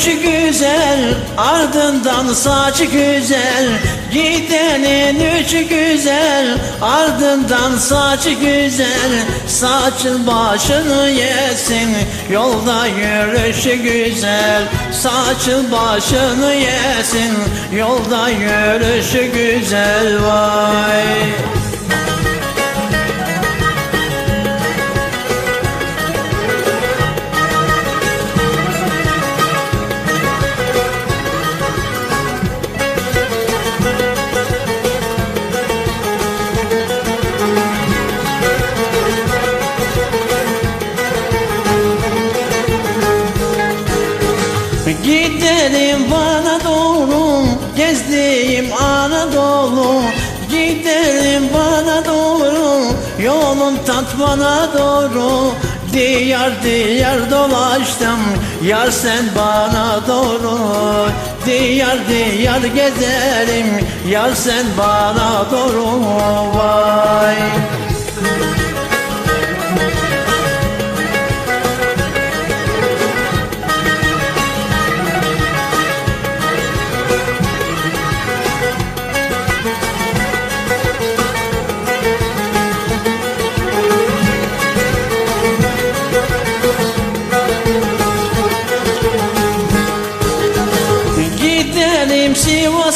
üçü güzel ardından saçı güzel. Gidenin üçü güzel ardından saçı güzel. Saçın başını yesin yolda yürüyüşü güzel. Saçın başını yesin yolda yürüyüşü güzel. Vay Gidelim bana doğru Gezdiğim Anadolu. Gidelim bana doğru Yolun tatmana doğru. Diyar diyar dolaştım Yar sen bana doğru. Diyar diyar gezerim Yar sen bana doğru. Vay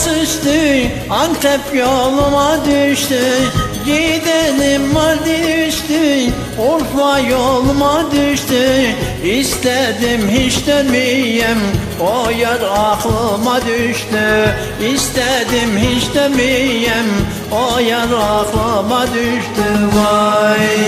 Üstü Antep yoluma düştü. Gidelim Mardin üstü. Urfa yoluma düştü. İstedim hiç dönmeyem O yer aklıma düştü. İstedim hiç dönmeyem O yer aklıma düştü Vay